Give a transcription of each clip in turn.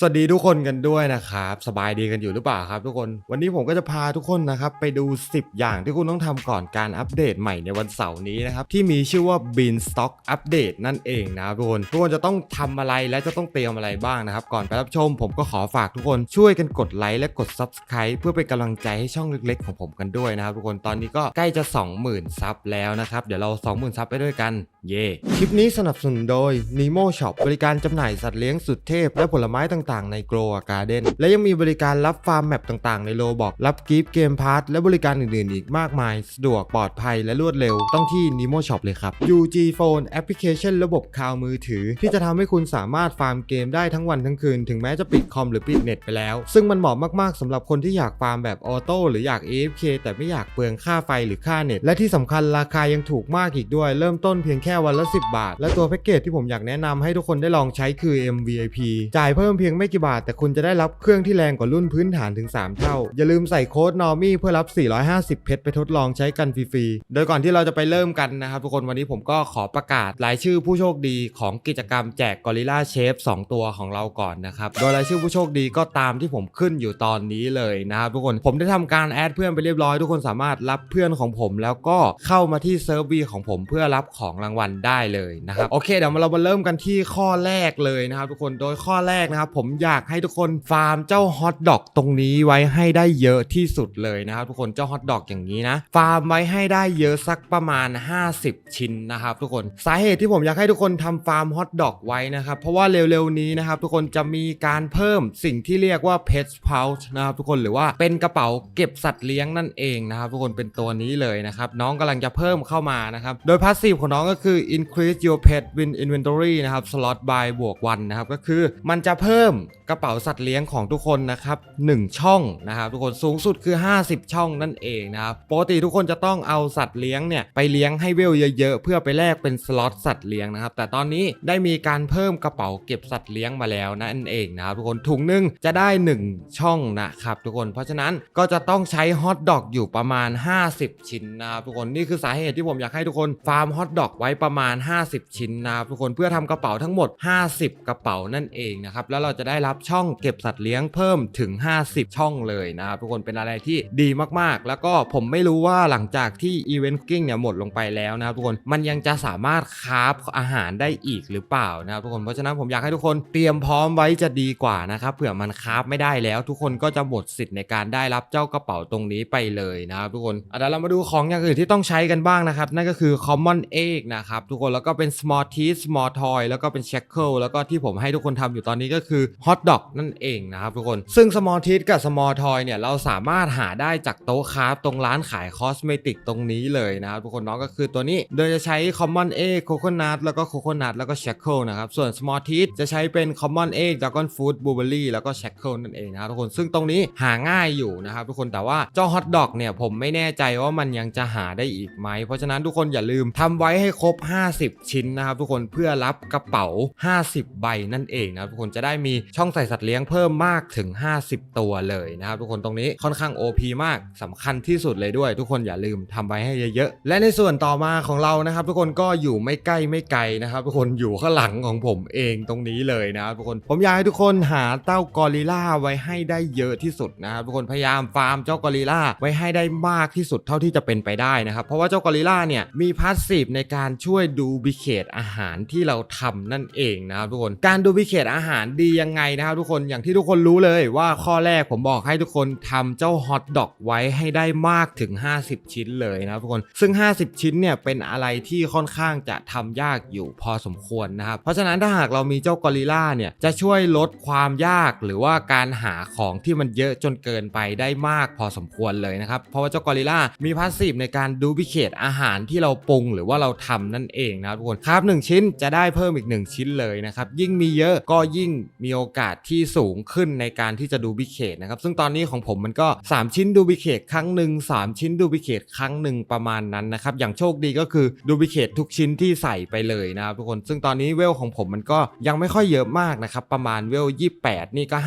สวัสดีทุกคนกันด้วยนะครับ สบายดีกันอยู่หรือเปล่าครับทุกคน วันนี้ผมก็จะพาทุกคนนะครับไปดู 10 อย่างที่คุณต้องทำก่อนการอัปเดตใหม่ในวันเสาร์นี้นะครับ ที่มีชื่อว่า Beanstalk Update นั่นเองนะครับทุกคนทุกคนจะต้องทำอะไรและจะต้องเตรียมอะไรบ้างนะครับ ก่อนไปรับชม ผมก็ขอฝากทุกคนช่วยกันกดไลค์และกด Subscribe เพื่อเป็นกำลังใจให้ช่องเล็ก ๆ ของผมกันด้วยนะครับทุกคนตอนนี้ก็ใกล้จะ 20,000ซับแล้วนะครับเดี๋ยวเรา 20,000ซับไปด้วยกันเย่คลิปนี้สนับสนุนโดย Nemo Shop บริการจำหน่ายสัตว์เลี้ยงสุดเทพและผลไม้ต่างๆ ใน Grow a Garden และยังมีบริการรับฟาร์มแมปต่างๆ ในโลบอกรับกิฟต์เกมพาร์ทและบริการอื่นๆ อีกมากมาย สะดวกปลอดภัยและรวดเร็ว ต้องที่ Nemo Shop เลยครับ UG Phone แอปพลิเคชันระบบคลาวมือถือ ที่จะทำให้คุณสามารถฟาร์มเกมได้ทั้งวันทั้งคืน ถึงแม้จะปิดคอมหรือปิดเน็ตไปแล้ว ซึ่งมันเหมาะมากๆสำหรับคนที่อยากฟาร์มแบบออโต้หรืออยาก AFK แต่ไม่อยากเปลืองค่าไฟหรือค่าเน็ต และที่สำคัญราคายังถูกมากอีกด้วย เริ่มต้นเพียงแค่วันละ 10 บาท และตัวแพ็กเกจที่ผมอยากแนะนำให้ทุกคนได้ลองใช้คือ MVIP จ่ายเพิ่มเพียงไม่กี่บาท แต่คุณจะได้รับเครื่องที่แรงกว่ารุ่นพื้นฐานถึง 3 เท่า อย่าลืมใส่โค้ด NORMY เพื่อรับ 450 เพชรไปทดลองใช้กันฟรีๆ โดยก่อนที่เราจะไปเริ่มกันนะครับทุกคนวันนี้ผมก็ขอประกาศรายชื่อผู้โชคดีของกิจกรรมแจก Gorilla Shape 2ตัวของเราก่อนนะครับ โดยรายชื่อผู้โชคดีก็ตามที่ผมขึ้นอยู่ตอนนี้เลยนะครับทุกคนผมได้ทำการแอดเพื่อนไปเรียบร้อยทุกคนสามารถรับเพื่อนของผม แล้วก็เข้ามาที่เซิร์ฟวีของผมเพื่อรับของรางวัลได้เลยนะครับโอเคเดี๋ยวเรามาเริ่มกันที่ข้อแรกเลยนะครับทุกคนโดยข้อแรกนะครับผมอยากให้ทุกคนฟาร์มเจ้าฮอทดอกตรงนี้ไว้ให้ได้เยอะที่สุดเลยนะครับทุกคนเจ้าฮอทดอกอย่างนี้นะ ฟาร์มไว้ให้ได้เยอะสักประมาณ 50 ชิ้นนะครับทุกคนสาเหตุที่ผมอยากให้ทุกคนทำฟาร์มฮอทดอกไว้นะครับเพราะว่าเร็วๆนี้นะครับทุกคนจะมีการเพิ่มสิ่งที่เรียกว่า pet pouch นะครับทุกคนหรือว่าเป็นกระเป๋าเก็บสัตว์เลี้ยงนั่นเองนะครับทุกคนเป็นตัวนี้เลยนะครับน้องกำลังจะเพิ่มเข้ามานะครับโดยพาสซีฟของน้องก็คือ increase your pet win inventory นะครับ slot by บวก1นะครับก็คือมันจะเพิ่มกระเป๋าสัตว์เลี้ยงของทุกคนนะครับ1ช่องนะครับทุกคนสูงสุดคือ 50 ช่องนั่นเองนะครับปกติทุกคนจะต้องเอาสัตว์เลี้ยงเนี่ยไปเลี้ยงให้เวลเยอะๆ เพื่อไปแลกเป็นสล็อตสัตว์เลี้ยงนะครับแต่ตอนนี้ได้มีการเพิ่มกระเป๋าเก็บสัตว์เลี้ยงมาแล้วนั่นเองนะครับทุกคนถุงนึงจะได้ 1 ช่องนะครับทุกคนเพราะฉะนั้นก็จะต้องใช้ฮอทดอกอยู่ประมาณ 50 ชิ้นนะครับทุกคนนี่คือสาเหตุที่ผมอยากให้ทุกคนฟาร์มฮอทดอกไว้ประมาณ 50 ชิ้นนะครับทุกคนเพื่อทำกระเป๋าทั้งหมด 50 กระเป๋านั่นเองนะครับแล้วเราจะได้รับช่องเก็บสัตว์เลี้ยงเพิ่มถึง 50 ช่องเลยนะครับทุกคนเป็นอะไรที่ดีมากๆ แล้วก็ผมไม่รู้ว่าหลังจากที่อีเวนต์กิ้งเนี่ยหมดลงไปแล้วนะครับทุกคนมันยังจะสามารถคาฟอาหารได้อีกหรือเปล่านะครับทุกคนเพราะฉะนั้นผมอยากให้ทุกคนเตรียมพร้อมไว้จะดีกว่านะครับเผื่อมันคาฟไม่ได้แล้วทุกคนก็จะหมดสิทธิ์ในการได้รับเจ้ากระเป๋าตรงนี้ไปเลยนะครับทุกคนเดี๋ยวเรามาดูของอย่างอื่นที่ต้องใช้กันบ้างนะครับนั่นก็คือ common egg นะครับทุกคนแล้วก็เป็น small teeth small toy แล้วก็เป็น shackle แล้วก็ที่ผมให้ทุกคนทำอยู่ตอนนี้ก็คือ hot dog นั่นเองนะครับทุกคน ซึ่ง small teeth กับ small toy เนี่ยเราสามารถหาได้จากโต๊ะคราฟตรงร้านขายคอสเมติกตรงนี้เลยนะครับทุกคนเนาะก็คือตัวนี้ โดยจะใช้ common egg coconut แล้วก็ coconut แล้วก็ shackle นะครับ ส่วน small teeth จะใช้เป็น common egg dragon fruit blueberry แล้วก็ shackle นั่นเองนะครับทุกคนซึ่งตรงนี้หาง่ายอยู่นะครับทุกคนแต่ว่าเจ้า hot dog เนี่ยผมไม่แน่ใจว่ามันยังจะหาได้อีกไหม เพราะฉะนั้นทุกคนอย่าลืมทำไว้ให้ครบ 50 ชิ้นนะครับทุกคนเพื่อรับกระเป๋า 50 ใบนั่นเองนะครับทุกคนจะได้มีช่องใส่สัตว์เลี้ยงเพิ่มมากถึง 50 ตัวเลยนะครับทุกคนตรงนี้ค่อนข้าง OP มากสำคัญที่สุดเลยด้วย ทุกคนอย่าลืมทำไว้ให้เยอะๆและในส่วนต่อมาของเรานะครับ ทุกคนก็อยู่ไม่ใกล้ไม่ไกลนะครับ ทุกคนอยู่ข้างหลังของผมเองตรงนี้เลยนะครับทุกคนผมอยากให้ทุกคนหาเต้ากอริลล่าไว้ให้ได้เยอะที่สุดนะครับทุกคนพยายามฟาร์มเจ้ากอริลล่าไว้ให้ได้มากที่สุดเท่าที่จะเป็นไปได้นะครับเพราะว่าเจ้ากอริลล่าเนี่ยมีพาสซีฟในการช่วยดูบิเคตอาหารที่เราทำนั่นเองนะครับทุกคนการดูบิเคตอาหารดียังไงนะครับทุกคนอย่างที่ทุกคนรู้เลยว่าข้อแรกผมบอกให้ทุกคนทำเจ้าฮอทดอกไว้ให้ได้มากถึง 50 ชิ้นเลยนะครับทุกคนซึ่ง 50 ชิ้นเนี่ยเป็นอะไรที่ค่อนข้างจะทำยากอยู่พอสมควรนะครับเพราะฉะนั้นถ้าหากเรามีเจ้ากอริล่าเนี่ยจะช่วยลดความยากหรือว่าการหาของที่มันเยอะจนเกินไปได้มากพอสมควรเลยนะครับเพราะว่าเจ้ากอริล่ามีพาสซีฟในการดูบิเคตอาหารที่เราปรุงหรือว่าเราทำนั่นเองนะครับทุกคนครับหนึ่งชิ้นจะได้เพิ่มอีก 1 ชิ้นเลยนะครับยิ่งมีเยอะก็ยิ่งมีโอกาสที่สูงขึ้นในการที่จะดูบิเคตนะครับ ซึ่งตอนนี้ของผมมันก็ 3 ชิ้นดูบิเคตครั้งหนึ่ง3 ชิ้นดูบิเคตครั้งหนึ่งประมาณนั้นนะครับ อย่างโชคดีก็คือดูบิเคตทุกชิ้นที่ใส่ไปเลยนะครับทุกคน ซึ่งตอนนี้เวลของผมมันก็ยังไม่ค่อยเยอะมากนะครับ ประมาณเวล 28 นี่ก็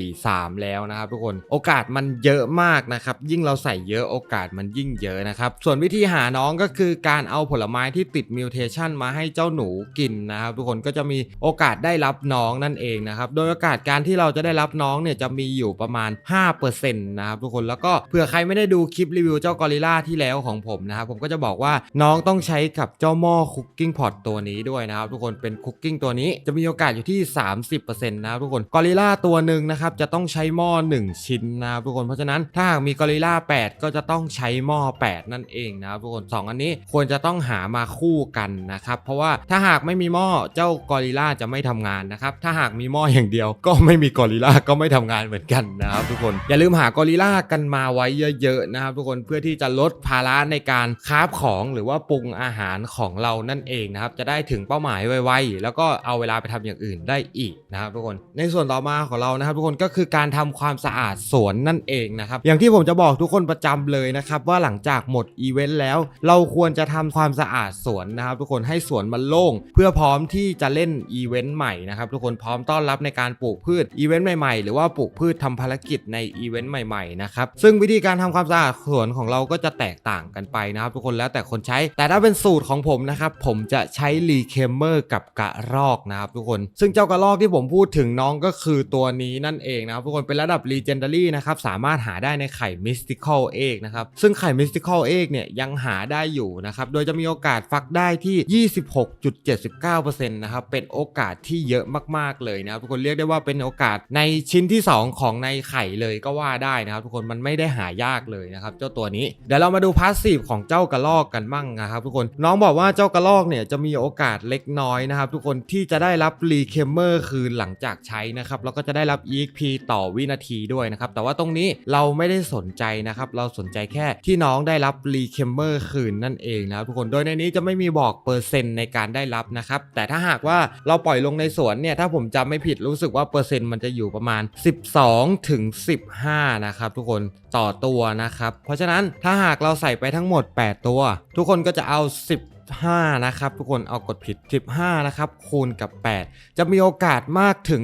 5.43 แล้วนะครับทุกคนโอกาสมันเยอะมากนะครับยิ่งเราใส่เยอะโอกาสมันยิ่งเยอะนะครับส่วนวิธีหาน้องก็คือการเอาผลไม้ที่ติดมิวเทชันมาให้เจ้าหนูกินนะครับทุกคนก็จะมีโอกาสได้รับน้องนั่นเองนะครับนะครับโดยโอกาสการที่เราจะได้รับน้องเนี่ยจะมีอยู่ประมาณ 5%นะครับทุกคนแล้วก็เผื่อใครไม่ได้ดูคลิปรีวิวเจ้ากอริลลาที่แล้วของผมนะครับผมก็จะบอกว่าน้องต้องใช้กับเจ้าหม้อคุกกิ้งพอตตัวนี้ด้วยนะครับทุกคนเป็นคุกกิ้งตัวนี้จะมีโอกาสอยู่ที่ 30%นะครับทุกคนกอริลลาตัวหนึ่งนะครับจะต้องใช้หม้อ 1 ชิ้นนะครับทุกคนเพราะฉะนั้นถ้าหากมีกอริลลา8 ก็จะต้องใช้หม้อ 8 นั่นเองนะครับทุกคน 2 อันนี้ควรจะต้องหามาคู่กันนะครับเพราะว่าถ้าหากไม่มีหม้อเจ้ากอริลลาจะไม่ทำงานนะครับถ้าหากมีหม้ออย่างเดียว ก็ไม่มีกอริลลาก็ไม่ทำงานเหมือนกันนะครับทุกคนอย่าลืมหากอริลลากันมาไว้เยอะๆนะครับทุกคนเพื่อที่จะลดภาระในการคราของหรือว่าปรุงอาหารของเรานั่นเองนะครับจะได้ถึงเป้าหมายไวๆแล้วก็เอาเวลาไปทำอย่างอื่นได้อีกนะครับทุกคนในส่วนต่อมาของเรานะครับ ทุกคนก็คือการทำความสะอาดสวนนั่นเองนะครับอย่างที่ผมจะบอกทุกคนประจำเลยนะครับว่าหลังจากหมดอีเวนต์แล้ว เราควรจะทำความสะอาดสวนนะครับ ทุกคนให้สวนมันโล่ง เพื่อพร้อมที่จะเล่นอีเวนต์ใหม่นะครับทุกคนพร้อมต้อนรับในการปลูกพืชอีเวนต์ใหม่ๆ หรือว่าปลูกพืชทำภารกิจในอีเวนต์ใหม่ๆนะครับซึ่งวิธีการทำความสะอาดสวนของเราก็จะแตกต่างกันไปนะครับทุกคนแล้วแต่คนใช้ แต่ถ้าเป็นสูตรของผมนะครับผมจะใช้รีเคมเมอร์กับกระรอกนะครับทุกคน ซึ่งเจ้ากระรอกที่ผมพูดถึงน้องก็คือตัวนี้นั่นเองนะครับทุกคนเป็นระดับ Legendary นะครับสามารถหาได้ในไข่ Mystical Egg นะครับซึ่งไข่ Mystical Egg เนี่ยยังหาได้อยู่นะครับโดยจะมีโอกาสฟักได้ที่ 26.79%นะครับเป็นโอกาสที่เยอะมากๆเลยนะครับทุกคนเรียกได้ว่าเป็นโอกาสในชิ้นที่ 2 ของในไข่เลยก็ว่าได้นะครับ ทุกคนมันไม่ได้หายากเลยนะครับเจ้าตัวนี้เดี๋ยวเรามาดูพาสซีฟของเจ้ากระรอกกันบ้างนะครับ ทุกคนน้องบอกว่าเจ้ากระรอกเนี่ยจะมีโอกาสเล็กน้อยนะครับ ทุกคนที่จะได้รับรีเคมเมอร์คืนหลังจากใช้นะครับแล้วก็จะได้รับ EXP ต่อวินาทีด้วยนะครับแต่ว่าตรงนี้เราไม่ได้สนใจนะครับเราสนใจแค่ที่น้องได้รับรีเคมเมอร์คืนนั่นเองนะครับทุกคนโดยในนี้จะไม่มีบอกเปอร์เซ็นต์ในการได้รับนะครับแต่ถ้าหากว่าเราปล่อยลงในสวนเนี่ยถ้าผมจำไม่ผิดรู้สึกว่าเปอร์เซ็นต์มันจะอยู่ประมาณ 12 ถึง 15 นะครับทุกคนต่อตัวนะครับ เพราะฉะนั้นถ้าหากเราใส่ไปทั้งหมด 8 ตัว ทุกคนก็จะเอา 10 5 นะครับ ทุกคนเอากดผิด 15 นะครับ คูณกับ 8 จะมีโอกาสมากถึง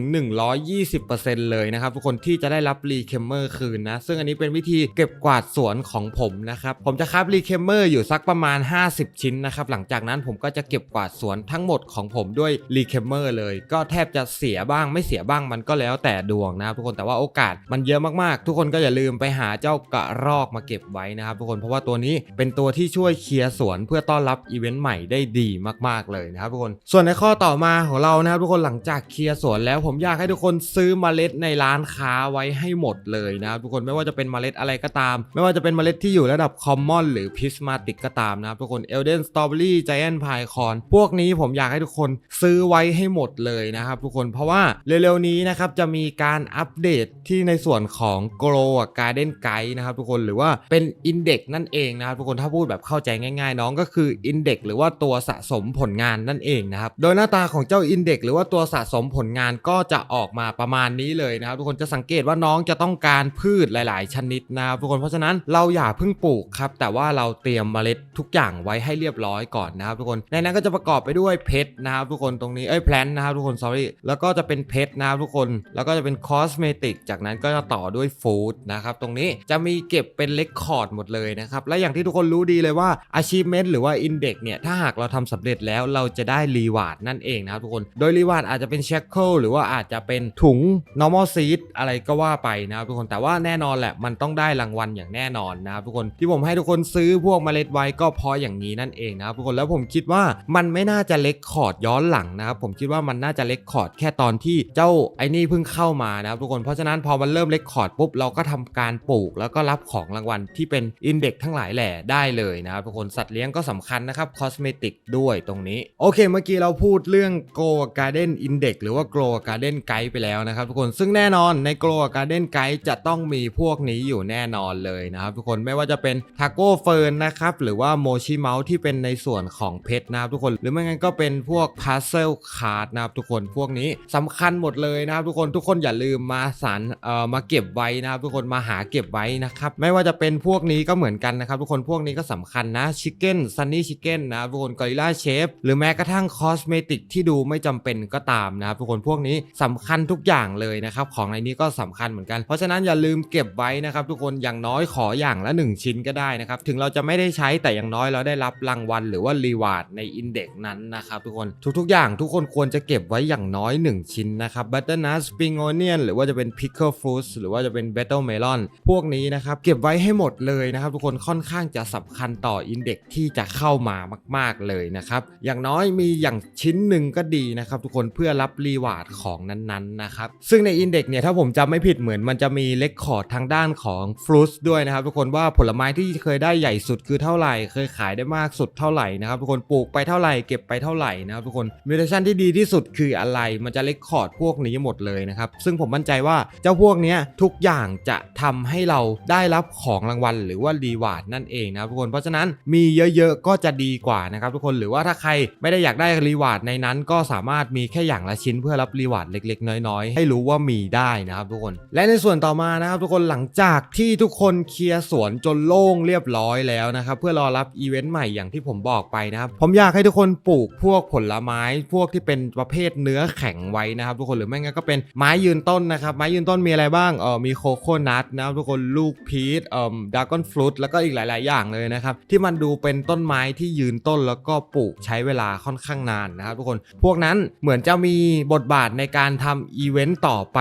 120%เลยนะครับ ทุกคนที่จะได้รับรีเคมเมอร์คืนนะ ซึ่งอันนี้เป็นวิธีเก็บกวาดสวนของผมนะครับ ผมจะคับรีเคมเมอร์อยู่สักประมาณ 50 ชิ้นนะครับ หลังจากนั้นผมก็จะเก็บกวาดสวนทั้งหมดของผมด้วยรีเคมเมอร์เลย ก็แทบจะเสียบ้างไม่เสียบ้างมันก็แล้วแต่ดวงนะครับทุกคนแต่ว่าโอกาสมันเยอะมากๆ ทุกคนก็อย่าลืมไปหาเจ้ากระรอกมาเก็บไว้นะครับทุกคนเพราะว่าตัวนี้เป็นตัวที่ช่วยเคลียร์สวนเพื่อต้อนรับอีเวนต์ใหม่ได้ดีมากๆเลยนะครับทุกคนส่วนในข้อต่อมาของเรานะครับทุกคนหลังจากเคลียร์สวนแล้วผมอยากให้ทุกคนซื้อเมล็ดในร้านค้าไว้ให้หมดเลยนะครับทุกคนไม่ว่าจะเป็นเมล็ดอะไรก็ตาม ไม่ว่าจะเป็นเมล็ดที่อยู่ระดับคอมมอนหรือพิสมาติกก็ตามนะครับทุกคนเอลเดนสตรอเบอรี่ไจแอนพายคอนพวกนี้ผมอยากให้ทุกคนซื้อไว้ให้หมดเลยนะครับทุกคนเพราะว่าเร็วๆนี้นะครับจะมีการอัปเดตที่ในส่วนของ Grow Garden Guide นะครับทุกคนหรือว่าเป็น Index นั่นเองนะครับทุกคนถ้าพูดแบบเข้าใจง่ายๆ น้องก็คือ Index หรือว่าตัวสะสมผลงานนั่นเองนะครับ โดยหน้าตาของเจ้า Index หรือว่าตัวสะสมผลงานก็จะออกมาประมาณนี้เลยนะครับ ทุกคนจะสังเกตว่าน้องจะต้องการพืชหลาย ๆ ชนิดนะครับทุกคนเพราะฉะนั้นเราอย่าเพิ่งปลูกครับแต่ว่าเราเตรียมเมล็ดทุกอย่างไว้ให้เรียบร้อยก่อนนะครับทุกคนในนั้นก็จะประกอบไปด้วยเพชรนะครับทุกคนตรงนี้เอ้ยแพลนนะครับทุกคน sorry แล้วก็จะเป็นเพชรนะครับทุกคนแล้วก็จะเป็นคอสเมติกจากนั้นก็จะต่อด้วยฟู้ดนะครับตรงนี้จะมีเก็บเป็นเลคคอร์ดหมดเลยนะครับและอย่างที่ทุกคนรู้ดีเลยว่า achievement หรือว่า index เนี่ยถ้าหากเราทำสำเร็จแล้วเราจะได้รีวาร์ดนั่นเองนะครับทุกคน โดยรีวาร์ดอาจจะเป็น shackle หรือว่าอาจจะเป็นถุง normal seed อะไรก็ว่าไปนะครับทุกคนแต่ว่าแน่นอนแหละมันต้องได้รางวัลอย่างแน่นอนนะครับทุกคนที่ผมให้ทุกคนซื้อพวกเมล็ดไว้ก็เพราะอย่างนี้นั่นเองนะครับทุกคนแล้วผมคิดว่ามันไม่น่าจะเล็กคอร์ดย้อนหลังนะครับผมคิดว่ามันน่าจะเล็กคอร์ดแค่ตอนที่เจ้าไอ้นี่เพิ่งเข้ามานะครับทุกคนเพราะฉะนั้นพอมันเริ่มเล็กคอร์ดปุ๊บเราก็ทำการปลูกแล้วก็รับของรางวัลที่เป็นอินเด็กทั้งหลายแหล่ได้เลยนะครับทุกคนสัตว์เลี้ยงก็สำคัญนะครับอสเมติกด้วยตรงนี้ โอเคเมื่อกี้เราพูดเรื่อง Go Garden Index หรือว่า Grow Garden Guide ไปแล้วนะครับทุกคนซึ่งแน่นอนใน Grow Garden Guide จะต้องมีพวกนี้อยู่แน่นอนเลยนะครับทุกคนไม่ว่าจะเป็น Taco Fern นะครับหรือว่า Mochi m o u s ที่เป็นในส่วนของเพชรนะครับทุกคนหรือไม่งั้นก็เป็นพวก Puzzle Card นะครับทุกคนพวกนี้สำคัญหมดเลยนะครับทุกคนทุกคนอย่าลืมมาสารเอ่อมาเก็บไว้นะครับทุกคนมาหาเก็บไว้นะครับไม่ว่าจะเป็นพวกนี้ก็เหมือนกันนะครับทุกคนพวกนี้ก็สำคัญนะ Chicken Sunny Chicken นนะครับทุกคนกอริลลาเชฟหรือแม้กระทั่งคอสเมติกที่ดูไม่จำเป็นก็ตามนะครับทุกคนพวกนี้สำคัญทุกอย่างเลยนะครับของในนี้ก็สำคัญเหมือนกัน เพราะฉะนั้นอย่าลืมเก็บไว้นะครับทุกคนอย่างน้อยขออย่างละ 1 ชิ้นก็ได้นะครับถึงเราจะไม่ได้ใช้แต่อย่างน้อยเราได้รับรางวัล หรือว่ารีวาร์ดในอินเด็กนั้นนะครับทุกคนทุกๆ อย่างทุกคนควรจะเก็บไว้อย่างน้อย 1 ชิ้นนะครับบัตเตอร์นัทสปริงโอเนียนหรือว่าจะเป็นพิคเกิลฟรุตหรือว่าจะเป็นเบตเตอร์เมลอนพวกนี้นะครับเก็บไว้ให้หมดเลยนะครับทุกคนค่อนข้างจะสำคัญต่ออินเด็กที่จะเข้ามามากๆ เลยนะครับ อย่างน้อยมีอย่างชิ้นหนึ่งก็ดีนะครับ ทุกคนเพื่อรับรีวาร์ดของนั้นๆนะครับ ซึ่งในอินเด็กเนี่ยถ้าผมจำไม่ผิดเหมือนมันจะมีเลคคอร์ดทางด้านของฟรุตด้วยนะครับ ทุกคนว่าผลไม้ที่เคยได้ใหญ่สุดคือเท่าไหร่ เคยขายได้มากสุดเท่าไหร่นะครับทุกคนปลูกไปเท่าไหร่เก็บไปเท่าไหร่นะครับทุกคนมิวเทชันที่ดีที่สุดคืออะไร มันจะเลคคอร์ดพวกนี้หมดเลยนะครับซึ่งผมมั่นใจว่าเจ้าพวกนี้ทุกอย่างจะทำให้เราได้รับของรางวัล หรือว่ารีวาร์ดนั่นเองนะครับทุกคนเพราะฉะนั้นมีเยอะๆก็จะดีกว่านะครับทุกคนหรือว่าถ้าใครไม่ได้อยากได้รีวาร์ดในนั้น ก็สามารถมีแค่อย่างละชิ้นเพื่อรับรีวาร์ดเล็ก ๆ น้อยๆ ให้รู้ว่ามีได้นะครับทุกคน และในส่วนต่อมานะครับทุกคนหลังจากที่ทุกคนเคลียร์สวนจนโล่งเรียบร้อยแล้วนะครับเพื่อรอรับอีเวนต์ใหม่อย่างที่ผมบอกไปนะครับผมอยากให้ทุกคนปลูกพวกผลไม้พวกที่เป็นประเภทเนื้อแข็งไว้นะครับ ทุกคนหรือไม่งั้นก็เป็นไม้ยืนต้นนะครับไม้ยืนต้นมีอะไรบ้างเออมีโคโคนัทนะครับทุกคนลูกพีชเอ่อดากอนฟรุตแล้วก็อีกหลาย ๆ อย่างเลยนะครับที่มันดูเป็นต้นไม้ที่ยืนต้นแล้วก็ปลูกใช้เวลาค่อนข้างนานนะครับทุกคน พวกนั้นเหมือนจะมีบทบาทในการทำอีเวนต์ต่อไป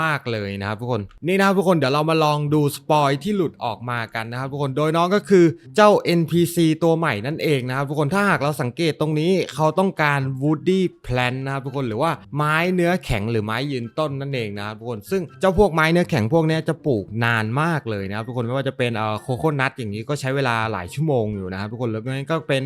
มาก ๆ เลยนะครับทุกคน นี่นะครับทุกคนเดี๋ยวเรามาลองดูสปอยที่หลุดออกมากันนะครับทุกคนโดยน้องก็คือเจ้า NPC ตัวใหม่นั่นเองนะครับทุกคนถ้าหากเราสังเกตตรงนี้เขาต้องการ Woody Plant นะครับทุกคนหรือว่าไม้เนื้อแข็งหรือไม้ยืนต้นนั่นเองนะครับทุกคนซึ่งเจ้าพวกไม้เนื้อแข็งพวกนี้จะปลูกนานมากเลยนะครับทุกคนไม่ว่าจะเป็นเอ่อโคโคนัทอย่างนี้ก็ใช้เวลาหลายชั่วโมงอยู่นะครับทุกคนแล้วก็เป็น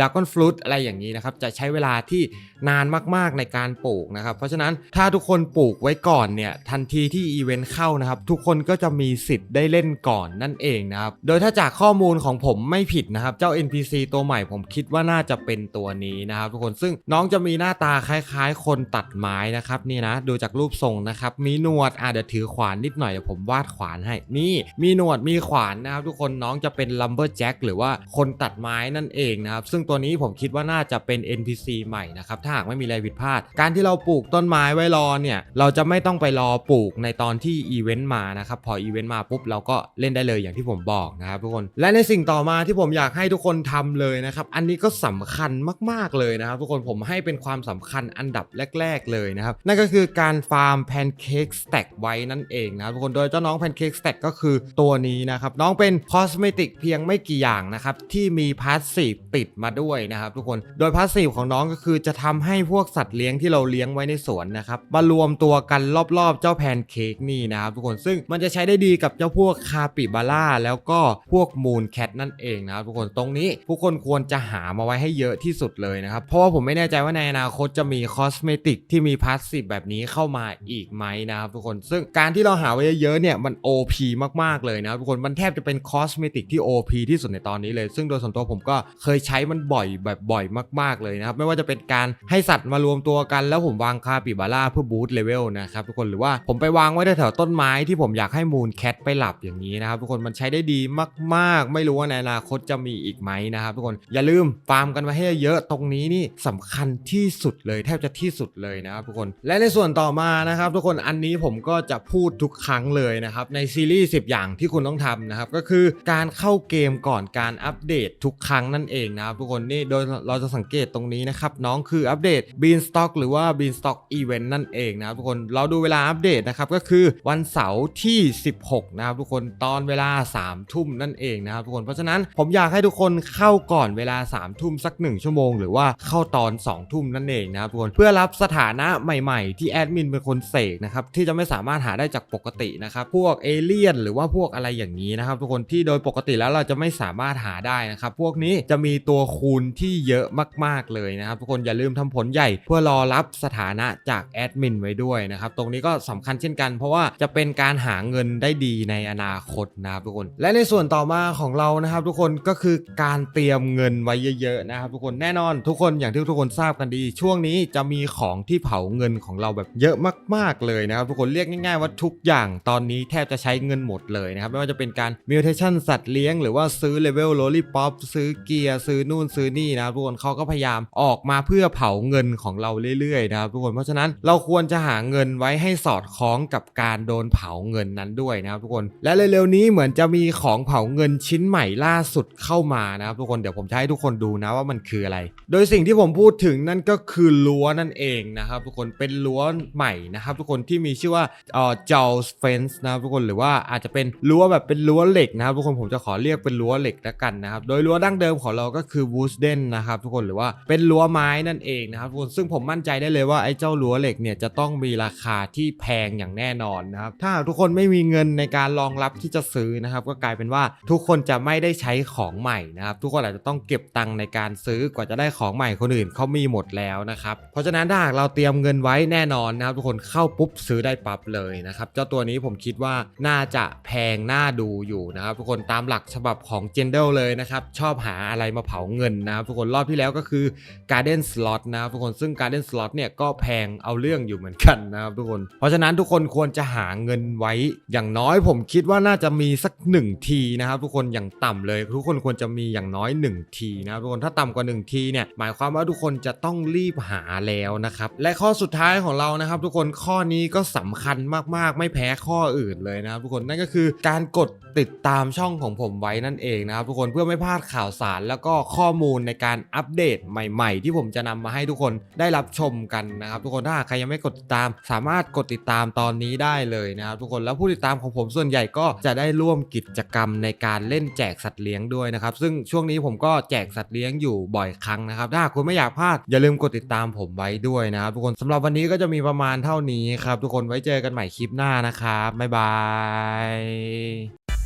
ดากอนฟรุตอะไรอย่างนี้นะครับจะใช้เวลาที่นานมากๆในการปลูกนะครับ เพราะฉะนั้นถ้าทุกคนปลูกไว้ก่อนเนี่ยทันทีที่อีเวนต์เข้านะครับ ทุกคนก็จะมีสิทธิ์ได้เล่นก่อนนั่นเองนะครับโดยถ้าจากข้อมูลของผมไม่ผิดนะครับ เจ้า NPC ตัวใหม่ผมคิดว่าน่าจะเป็นตัวนี้นะครับ ทุกคนซึ่งน้องจะมีหน้าตาคล้าย ๆ คนตัดไม้นะครับนี่นะดูจากรูปทรงนะครับมีหนวดอะเดี๋ยวถือขวานนิดหน่อยเดี๋ยวผมวาดขวานให้นี่มีหนวดมีขวานนะครับ ทุกคนน้องจะเป็นลัมเบอร์แจ็คหรือว่าคนตัดไม้นั่นเองนะครับ ซึ่งตัวนี้ผมคิดว่าน่าจะเป็น NPC ใหม่นะครับ ถ้าหากไม่มีอะไรผิดพลาด การที่เราปลูกต้นไม้ไว้รอเนี่ย เราจะไม่ต้องไปรอปลูกในตอนที่อีเวนต์มานะครับ พออีเวนต์มาปุ๊บเราก็เล่นได้เลยอย่างที่ผมบอกนะครับทุกคน และในสิ่งต่อมาที่ผมอยากให้ทุกคนทำเลยนะครับ อันนี้ก็สำคัญมากๆเลยนะครับ ทุกคนผมให้เป็นความสำคัญอันดับแรก ๆเลยนะครับ นั่นก็คือการฟาร์มแพนเค้กสแต็กไว้นั่นเองนะครับทุกคน โดยเจ้าน้องแพนเค้กสแต็กก็คือตัวนี้นะครับ น้องเป็นคอสเมติกเพียงไม่กี่อย่างนะครับที่มีพาสซีฟติดมาด้วยนะครับทุกคน โดยพาสซีฟของน้องก็คือจะทำให้พวกสัตว์เลี้ยงที่เราเลี้ยงไว้ในสวนนะครับมารวมตัวกันรอบๆ เจ้าแพนเค้กนี่นะครับทุกคนซึ่งมันจะใช้ได้ดีกับเจ้าพวกคาปิบาร่าแล้วก็พวกมูนแคทนั่นเองนะครับทุกคนตรงนี้ผู้คนควรจะหามาไว้ให้เยอะที่สุดเลยนะครับเพราะว่าผมไม่แน่ใจว่าในอนาคตจะมีคอสเมติกที่มีพาสซีฟแบบนี้เข้ามาอีกไหมนะครับทุกคนซึ่งการที่เราหาไว้เยอะๆเนี่ยมัน OP มากๆเลยนะครับทุกคนมันแทบจะเป็นคอสเมติกที่ OP ที่สุดในตอนนี้เลย ซึ่งโดยส่วนตัวผมก็เคยใช้มันบ่อยแบบบ่อยมากๆเลยนะครับไม่ว่าจะเป็นการให้สัตว์มารวมตัวกันแล้วผมวางคาปิบาร่าเพื่อบูตเลเวลนะครับทุกคนหรือว่าผมไปวางไว้แถวต้นไม้ที่ผมอยากให้มูนแคทไปหลับอย่างนี้นะครับทุกคนมันใช้ได้ดีมากๆ ไม่รู้ว่าในอนาคตจะมีอีกไหมนะครับทุกคนอย่าลืมฟาร์มกันไว้ให้เยอะตรงนี้นี่สำคัญที่สุดเลยแทบจะที่สุดเลยนะครับทุกคนและในส่วนต่อมานะครับทุกคนอันนี้ผมก็จะพูดทุกครั้งเลยนะครับในซีรีส์10 อย่างที่คุณต้องทำนะครับก็คือการเข้าเกมก่อนการอัปเดตทุกครั้งนั่นเองนะครับทุกคนนี่โดยเราจะสังเกตตรงนี้นะครับ น้องคืออัปเดต Beanstalk หรือว่า Beanstalk Event นั่นเองนะครับทุกคนเราดูเวลาอัปเดตนะครับก็คือวันเสาร์ที่ 16 นะครับทุกคนตอนเวลา 3 ทุ่มนั่นเองนะครับทุกคนเพราะฉะนั้นผมอยากให้ทุกคนเข้าก่อนเวลา 3 ทุ่มสัก 1 ชั่วโมง หรือว่าเข้าตอน 2 ทุ่มนั่นเองนะครับทุกคนเพื่อรับสถานะใหม่ ๆ ที่แอดมินเป็นคนเสกนะครับที่จะไม่สามารถหาได้จากปกตินะครับพวกเอเลี่ยนหรือว่าพวกอะไรอย่างนี้นะครับทุกคนที่โดยปกติแล้วเราจะไม่สามารถหาได้นะครับพวกนี้จะมีตัวคูณที่เยอะมากๆเลยนะครับ ทุกคนอย่าลืมทำผลใหญ่ เพื่อรอรับสถานะจากแอดมินไว้ด้วยนะครับ ตรงนี้ก็สำคัญเช่นกัน เพราะว่าจะเป็นการหาเงินได้ดีในอนาคตนะครับทุกคน และในส่วนต่อมาของเรานะครับทุกคนก็คือการเตรียมเงินไว้เยอะๆนะครับ ทุกคนแน่นอนทุกคนอย่างที่ทุกคนทราบกันดี ช่วงนี้จะมีของที่เผาเงินของเราแบบเยอะมาก ๆเลยนะครับ ทุกคนเรียกง่ายๆว่าทุกอย่างตอนนี้แทบจะใช้เงินหมดเลยนะครับไม่ว่าจะเป็นการมิวเทชันสัตว์เลี้ยงหรือว่าซื้อเลเวลโรลลี่ป๊อปซื้อเกียร์ร์ซื้อนู่นซื้อนี่นะทุกคนเขาก็พยายามออกมาเพื่อเผาเงินของเราเรื่อยๆนะครับทุกคนเพราะฉะนั้นเราควรจะหาเงินไว้ให้สอดคล้องกับการโดนเผาเงินนั้นด้วยนะครับทุกคนและเร็วๆนี้เหมือนจะมีของเผาเงินชิ้นใหม่ล่าสุดเข้ามานะครับทุกคนเดี๋ยวผมจะให้ทุกคนดูนะว่ามันคืออะไร โดยสิ่งที่ผมพูดถึงนั่นก็คือรั้วนั่นเองนะครับทุกคนเป็นรั้วใหม่นะครับทุกคนที่มีชื่อว่าเอ่อ Jaws Fence นะครับทุกคนหรือว่าอาจจะเป็นรั้วแบบเป็นรั้วเหล็กนะครับทุกคนผมจะขอเรียกเป็นรั้วเหล็กแล้วกันนะครับโดยรั้วดั้งเดิมของเราก็คือ Wooden นะครับทุกคนหรือว่าเป็นรั้วไม้นั่นเองนะครับทุกคนซึ่งผมมั่นใจได้เลยว่าไอ้เจ้ารั้วเหล็กเนี่ยจะต้องมีราคาที่แพงอย่างแน่นอนนะครับถ้าทุกคนไม่มีเงินในการรองรับที่จะซื้อนะครับก็กลายเป็นว่าทุกคนจะไม่ได้ใช้ของใหม่นะครับทุกคนอาจจะต้องเก็บตังค์ในการซื้อกว่าจะได้ของใหม่คนอื่นเขามีหมดแล้วนะครับเพราะฉะนั้นถ้าหากเราเตรียมเงินไว้แน่นอนนะครับทุกคนเข้าปุ๊บซื้อได้ปั๊บเลยนะครับเจ้าตัวนี้ผมคิดว่าน่าจะแพงน่าดูอยู่นะครับทุกคนตามหลักฉบับของ g e n d l เลยนะครับชอบหาอะไรมาเผาเงินนะครับทุกคนรอบที่แล้วก็คือ Garden Slot นะครับทุกคนซึ่ง Garden Slot เนี่ยก็แพงเอาเรื่องอยู่เหมือนกันนะครับทุกคน เพราะฉะนั้นทุกคนควรจะหาเงินไว้อย่างน้อยผมคิดว่าน่าจะมีสัก 1 ทีนะครับทุกคนอย่างต่ำเลย ทุกคนควรจะมีอย่างน้อย 1 ทีนะครับทุกคนถ้าต่ำกว่า 1 ทีเนี่ยหมายความว่าทุกคนจะต้องรีบหาแล้วนะครับและข้อสุดท้ายของเรานะครับ ทุกคนข้อนี้ก็สำคัญมากๆ ไม่แพ้ข้ออื่นเลยนะครับทุกคนนั่นก็คือการกดติดตามช่องของผมไว้นั่นเองนะครับทุกคนเพื่อไม่พลาดข่าวสารแล้วก็ข้อมูลในการอัปเดตใหม่ ๆ ที่ผมจะนำมาให้ทุกคนได้รับชมกันนะครับ ทุกคนถ้าใครยังไม่กดติดตาม สามารถกดติดตามตอนนี้ได้เลยนะครับทุกคนแล้วผู้ติดตามของผมส่วนใหญ่ก็จะได้ร่วมกิจกรรมในการเล่นแจกสัตว์เลี้ยงด้วยนะครับซึ่งช่วงนี้ผมก็แจกสัตว์เลี้ยงอยู่บ่อยครั้งนะครับ ถ้าคุณไม่อยากพลาดอย่าลืมกดติดตามผมไว้ด้วยนะครับทุกคนสำหรับวันนี้ก็จะมีประมาณเท่านี้ครับทุกคนไว้เจอกันใหม่คลิปหน้านะครับบ๊ายบาย